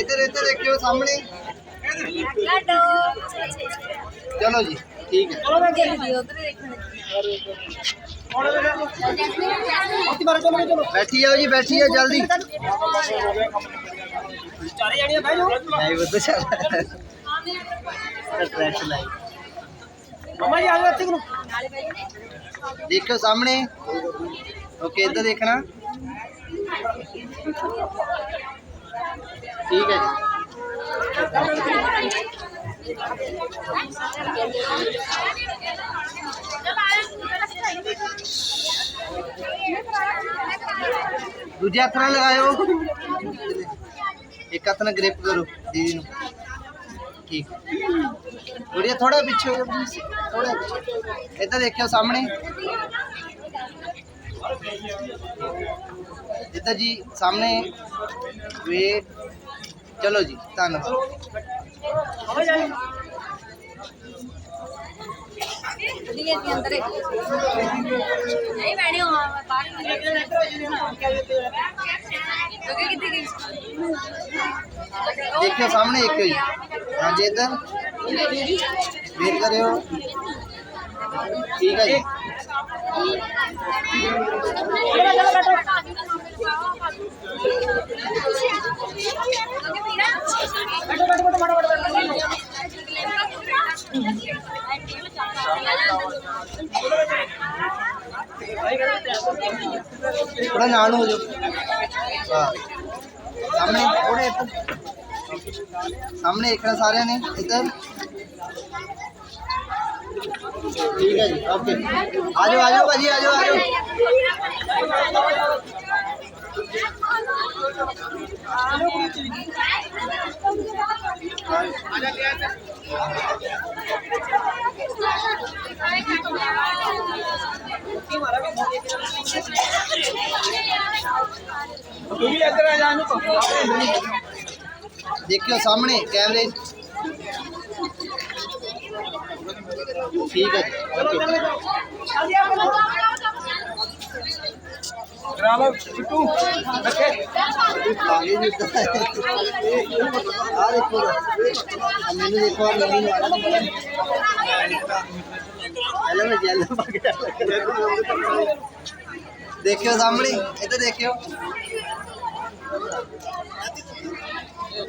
इधर इधर देखियो सामने चलो जी ठीक है। बैठी जाओ जी बैठी जाओ जल्दी। तो देखो सामने। ओके इधर देखना। ठीक है। दूजे हथ ना लगाओ एक हथ ना ग्रिप करो, दीदी ठीक। गुड़िया थोड़ा पीछे थोड़ा इधर देखियो सामने। जिता जी सामने वे चलो जी, धन्यवाद। देखियो सामने एक ही। हाँ जी, इधर। देख रहे हो ठीक है हाँ। सामने सामने इकड़ा सारे ने इधर। ਠੀਕ ਹੈ ਜੀ ਓਕੇ। ਆ ਜਾਓ ਆ ਜਾਓ ਭਾਜੀ ਆ ਜਾਓ ਆ ਜਾਓ ਦੇਖਿਓ ਸਾਹਮਣੇ ਕੈਮਰੇ ठीक है। मैंने देखियो सामने इधर देखियो।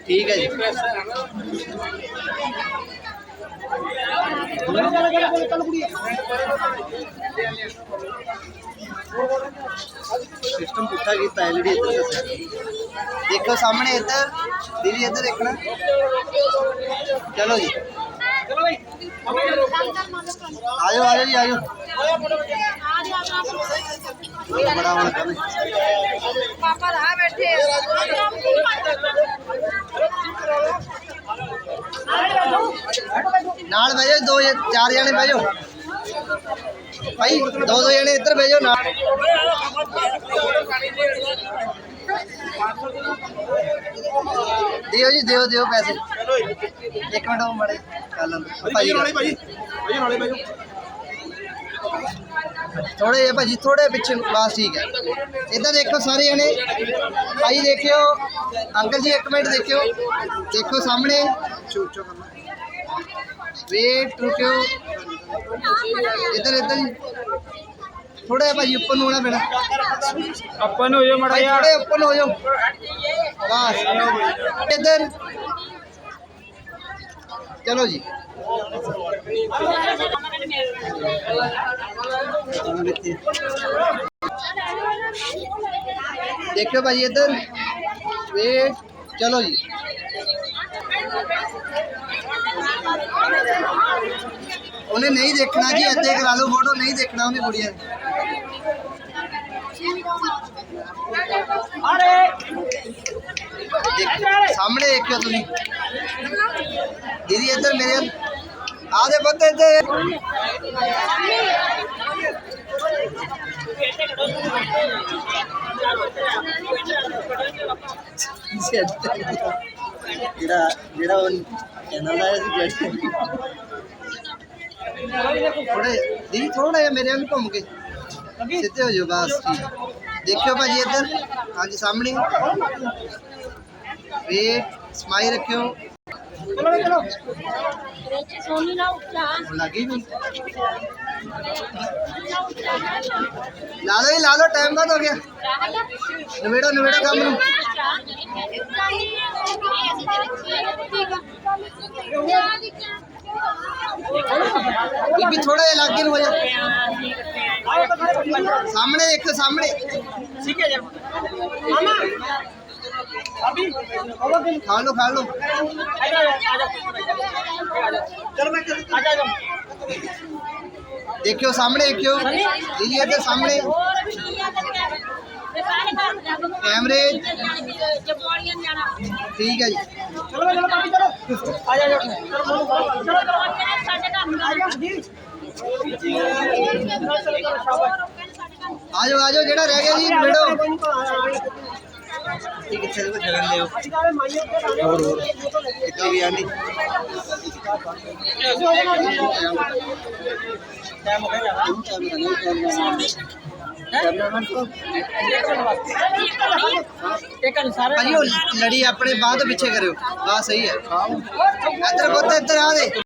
ठीक है जी। सिस्टम पुठा घेता एल इधर से देखो सामने इधर दिली इधर देखना। चलो जी। चलो भाई आयो आयो जी, आयो। बड़ा बड़ा कर पापा रहा बैठे बैठो बैठो। ਚਲੋ ਚਲੋ ਨਾਲ ਬਹਿ ਜਾਓ ਦੋ ਜਾਂ- ਚਾਰ ਜਣੇ ਬਹਿ ਜਾਓ। ਭਾਈ ਦੋ ਦੋ ਜਣੇ ਇੱਧਰ ਬਹਿ ਜਾਓ ਨਾਲ। ਦਿਓ ਜੀ ਦਿਓ ਦਿਓ ਪੈਸੇ। ਇੱਕ ਮਿੰਟ ਉਹ ਮੜੇ ਕਰ ਲੈਂਦੇ। ਭਾਜੀ ਨਾਲੇ ਭਾਜੀ ਭਾਜੀ ਨਾਲੇ ਭਾਜੀ ਥੋੜੇ ਜਿਹੇ ਭਾਜੀ ਥੋੜੇ ਪਿੱਛੇ ਨੂੰ, ਬਸ ਠੀਕ ਹੈ। ਇੱਧਰ ਦੇਖੋ ਸਾਰੇ ਜਣੇ। ਭਾਈ ਦੇਖਿਓ। ਅੰਕਲ ਜੀ ਇੱਕ ਮਿੰਟ ਦੇਖਿਓ। ਦੇਖੋ ਸਾਹਮਣੇ। ਰੁਕਿਓ वेट रुको इधर इधर। थोड़े भाई ओपन होना पैना ओपन हो जाओ मड़ा यार। थोड़े ओपन हो जाओ। बस। इधर। चलो जी। देखो भाई इधर। वेट चलो जी। ਉਹਨੇ ਨਹੀਂ ਦੇਖਣਾ ਜੀ ਇੱਥੇ ਕਰਾ ਲਓ ਫੋਟੋ ਨਹੀਂ ਦੇਖਣਾ ਉਹਨੇ ਕੁੜੀਆਂ ਨੇ ਦੇਖ- ਸਾਹਮਣੇ ਦੇਖਿਓ ਤੁਸੀਂ ਦੀਦੀ ਇੱਧਰ ਮੇਰੇ ਵੱਲ। ਆ ਦੇ ਬੰਦੇ ਇੱਧਰ ਜਿਹੜਾ ਜਿਹੜਾ ਉਹ थोड़े दी थोड़ा है मेरे घूम के। सीधे हो जाओ बस देखियो भाजी इधर। हाँ जी सामने। वेट समाई रखियो। लगी भी लालो ही लालो टाइम बहुत हो गया। निबेड़ो निबेड़ो काम लो थोड़ा जा लागे हो सामने देखो तो सामने। ठीक है खा लो खा लो। चलो मैं एक क्यों सामने एक क्यों यही है सामने। कैमरे। ठीक है जी। चलो चलो जो चलो आ चलो चलो आ जाओ आ जाओ जेड़ा रह गया जी, मिलो। ਇਹ ਕਿੱਥੇ ਦੇ ਕੋ ਜਗਨ ਦੇ ਹੋ? ਹੋਰ ਹੋਰ। ਕਿੱਥੇ ਵੀ ਆਂਦੀ ਟਾਈਮ ਹੋ ਗਿਆ। ਭਾਜੀ ਉਹ ਲੜੀ ਆਪਣੇ ਬਾਅਦ ਪਿੱਛੇ ਕਰਿਓ। ਆ ਸਹੀ ਹੈ। ਇੱਧਰ ਬੋਤ ਇੱਧਰ ਆ ਦੇ।